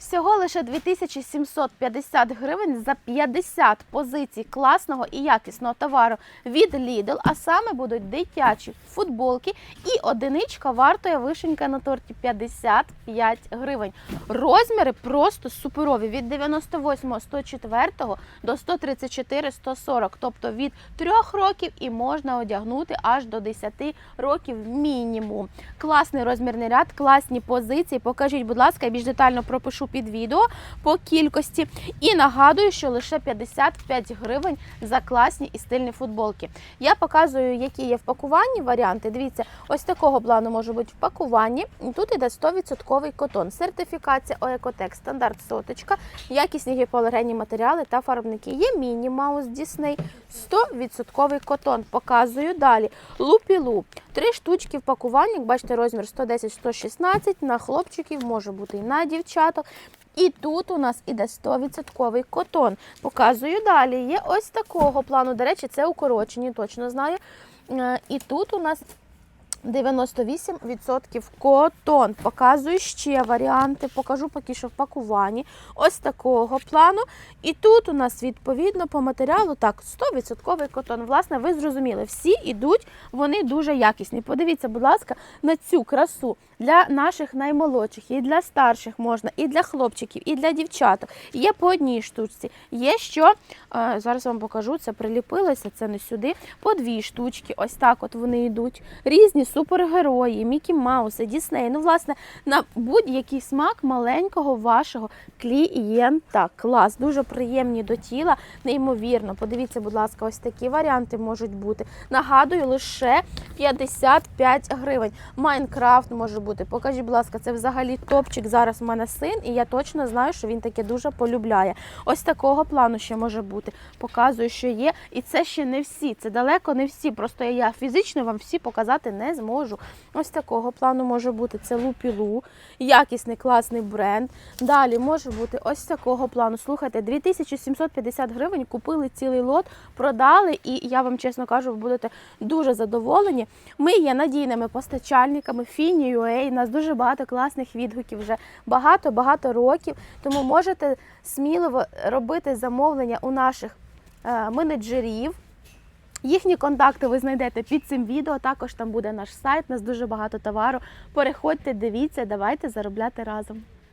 Всього лише 2750 гривень за 50 позицій класного і якісного товару від Lidl, а саме будуть дитячі футболки і одиничка вартує вишенька на торті 55 гривень. Розміри просто суперові від 98 104 до 134 140, тобто від 3 років і можна одягнути аж до 10 років мінімум. Класний розмірний ряд, класні позиції. Покажіть, будь ласка, я більш детально пропишу під відео по кількості. І нагадую, що лише 55 гривень за класні і стильні футболки. Я показую, які є в пакуванні варіанти. Дивіться, ось такого плану може бути в пакуванні. Тут іде 100% котон, сертифікація ОЕКОТЕК, стандарт соточка, якісні гіпоалергенні матеріали та фарбники. Є міні Маус Дісней, 100% котон. Показую далі. Лупілу. Три штучки в. Як бачите, розмір 110-116. На хлопчиків може бути і на дівчаток. І тут у нас іде 100% котон. Показую далі. Є ось такого плану. До речі, це укорочені, точно знаю. Е, І тут у нас 98% котон. Показую ще варіанти, покажу поки що в пакуванні. Ось такого плану. І тут у нас відповідно по матеріалу так 100% котон. Власне, ви зрозуміли, всі йдуть, вони дуже якісні. Подивіться, будь ласка, на цю красу для наших наймолодших, і для старших можна, і для хлопчиків, і для дівчаток. Є по одній штучці. Є що е, зараз вам покажу, це приліпилося, це не сюди. По дві штучки. Ось так от вони йдуть. Різні супергерої, Мікі Мауси, Дісней. Ну, власне, на будь-який смак маленького вашого клієнта. Клас, дуже приємні до тіла, неймовірно. Подивіться, будь ласка, ось такі варіанти можуть бути. Нагадую, лише 55 гривень. Майнкрафт може бути. Покажіть, будь ласка, це взагалі топчик. Зараз у мене син, і я точно знаю, що він таке дуже полюбляє. Ось такого плану ще може бути. Показую, що є. І це ще не всі. Це далеко не всі. Просто я фізично вам всі показати не зможу. Ось такого плану може бути це лупілу, якісний класний бренд. Далі може бути ось такого плану. Слухайте, 2750 гривень купили цілий лот, продали, і я вам чесно кажу, ви будете дуже задоволені. Ми є надійними постачальниками Фіні.ua, У нас дуже багато класних відгуків вже багато-багато років. Тому можете сміливо робити замовлення у наших е, менеджерів. Їхні контакти ви знайдете під цим відео. Також там буде наш сайт. У нас дуже багато товару. Переходьте, дивіться, давайте заробляти разом.